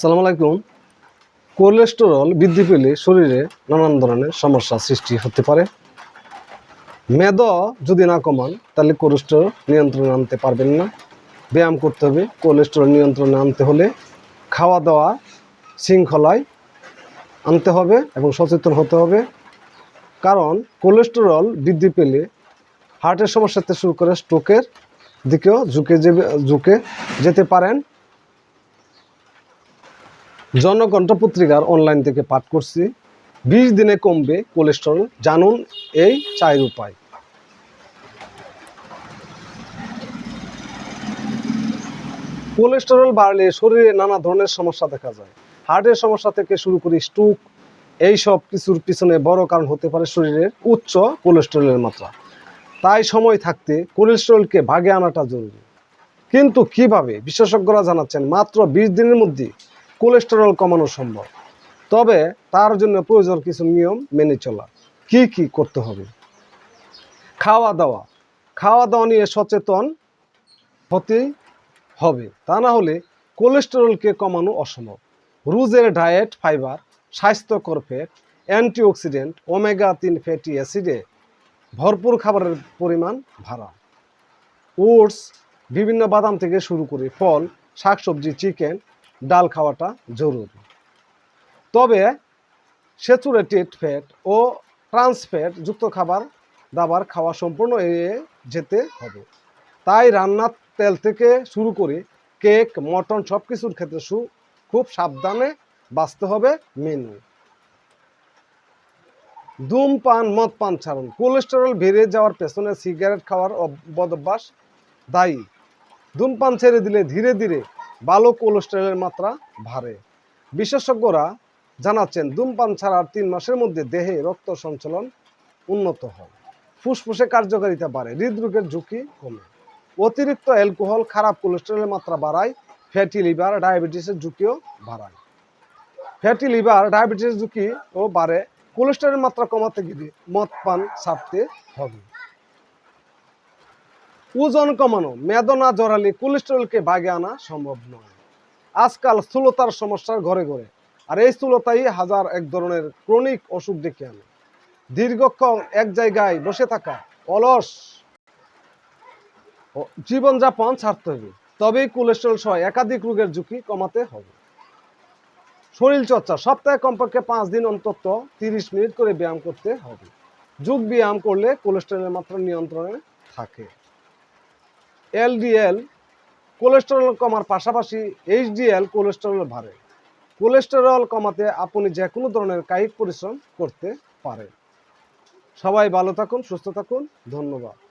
সালাম আলাইকুম। কোলেস্টেরল বৃদ্ধি পেলে শরীরে নানান ধরনের সমস্যা সৃষ্টি হতে পারে। মেদ যদি না কমান, তাহলে কোলেস্টেরল নিয়ন্ত্রণে আনতে পারবেন না। ব্যায়াম করতে হবে, কোলেস্টেরল নিয়ন্ত্রণে আনতে হলে খাওয়া দাওয়া শৃঙ্খলায় আনতে হবে এবং সচেতন হতে হবে। কারণ কোলেস্টেরল বৃদ্ধি পেলে হার্টের সমস্যা থেকে শুরু করে স্ট্রোকের দিকেও ঝুঁকে যে ঝুঁকে যেতে পারেন। জনকণ্ঠ পত্রিকার অনলাইন থেকে পাঠ করছি। বিশ দিনে কমবে কোলেস্টেরল জানুন এই চায়ের উপায়। কোলেস্টেরল বাড়লে শরীরে নানা ধরনের সমস্যা দেখা যায়। হার্টের সমস্যা থেকে শুরু করে স্ট্রোক এই সব কিছুর পিছনে বড় কারণ হতে পারে শরীরের উচ্চ কোলেস্টেরলের মাত্রা। তাই সময় থাকতে কোলেস্টেরলকে ভাগে আনাটা জরুরি। কিন্তু কীভাবে? বিশেষজ্ঞরা জানাচ্ছেন, মাত্র বিশ দিনের মধ্যে কোলেস্টেরল কমানো সম্ভব। তবে তার জন্য প্রয়োজন কিছু নিয়ম মেনে চলা। কি কি করতে হবে? খাওয়া দাওয়া। খাওয়া দাওয়া নিয়ে সচেতন হতেই হবে। তা না হলে কোলেস্টেরলকে কমানো অসম্ভব। রুজের ডায়েট, ফাইবার, স্বাস্থ্যকর ফ্যাট, অ্যান্টিঅক্সিডেন্ট, ওমেগা তিন ফ্যাটি অ্যাসিডে ভরপুর খাবারের পরিমাণ ভাড়া। ওটস, বিভিন্ন বাদাম থেকে শুরু করে ফল, শাকসবজি, চিকেন ডাল খাওয়াটা জরুরি। তবে স্যাচুরেটেড ফ্যাট ও ট্রান্স ফ্যাট যুক্ত খাবার দাবার খাওয়া সম্পূর্ণ এড়িয়ে যেতে হবে। তাই রান্নার তেল থেকে শুরু করে কেক, মটন সব কিছুর ক্ষেত্রে সু খুব সাবধানে বাঁচতে হবে মেনু। ধূমপান মদ পান ছাড়ুন। কোলেস্টেরল বেড়ে যাওয়ার পেছনে সিগারেট খাওয়ার বদভ্যাস দায়ী। ধূমপান ছেড়ে দিলে ধীরে ধীরে ভালো কোলেস্টেরলের মাত্রা বাড়ে। বিশেষজ্ঞরা জানাচ্ছেন, ধূমপান ছাড়ার তিন মাসের মধ্যে দেহে রক্ত সঞ্চালন উন্নত হয়। ফুসফুসে কার্যকারিতা বাড়ে, হৃদরোগের ঝুঁকি কমে। অতিরিক্ত অ্যালকোহল খারাপ কোলেস্টেরলের মাত্রা বাড়ায় ফ্যাটি লিভার ডায়াবেটিসের ঝুঁকিও বাড়ায়। ফ্যাটি লিভার ডায়াবেটিসের ঝুঁকিও বাড়ে। কোলেস্টেরলের মাত্রা কমাতে গেলে মদ পান ছাড়তে হবে। ওজন কমানো, মেদনা জড়ালে কোলেস্টেরলকে বাগে আনা সম্ভব নয়। আজকাল স্থূলতার সমস্যার ঘরে ঘরে, আর এই স্থূলতাই হাজার এক ধরনের ক্রনিক অসুখ ডেকে আনে। দীর্ঘক্ষণ এক জায়গায় বসে থাকা, অলস জীবনযাপন ছাড়তে হবে। তবেই কোলেস্টেরল সহ একাধিক রোগের ঝুঁকি কমাতে হবে। শরীর চর্চা, সপ্তাহে কমপক্ষে পাঁচ দিন অন্তত তিরিশ মিনিট করে ব্যায়াম করতে হবে। যোগ ব্যায়াম করলে কোলেস্টেরলের মাত্রা নিয়ন্ত্রণে থাকে। এলডিএল কোলেস্টেরল কমার পাশাপাশি এইচডিএল কোলেস্টেরল বাড়ে। কোলেস্টেরল কমাতে আপনি যে কোনো ধরনের কায়িক পরিশ্রম করতে পারেন। সবাই ভালো থাকুন, সুস্থ থাকুন। ধন্যবাদ।